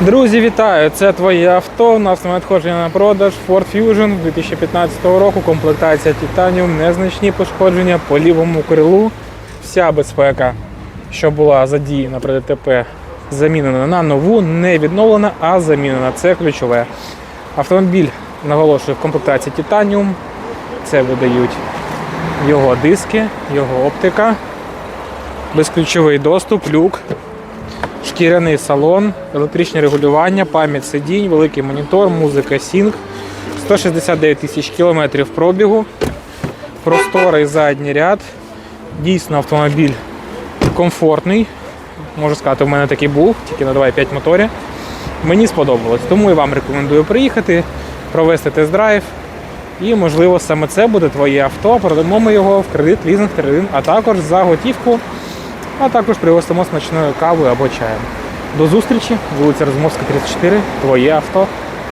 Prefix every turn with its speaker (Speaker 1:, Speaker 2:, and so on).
Speaker 1: Друзі, вітаю! Це твоє авто. На надходження на продаж Ford Fusion 2015 року. Комплектація Titanium, незначні пошкодження по лівому крилу. Вся безпека, що була задіяна при ДТП, замінена на нову, не відновлена, а замінена. Це ключове. Автомобіль наголошую в комплектації Titanium. Це видають його диски, його оптика, безключовий доступ, люк, шкіряний салон, електричне регулювання, пам'ять сидінь, великий монітор, музика Sync, 169 тисяч кілометрів пробігу, просторий задній ряд. Дійсно автомобіль комфортний. Можу сказати, у мене такий був, тільки на 2,5 моторі. Мені сподобалось, тому і вам рекомендую приїхати, провести тест-драйв. І, можливо, саме це буде твоє авто. Продамо ми його в кредит, лізинг, трейдинг, а також за готівку а також пригостимо смачною кавою або чаєм. До зустрічі, вулиця Розмовська, 34, твоє авто.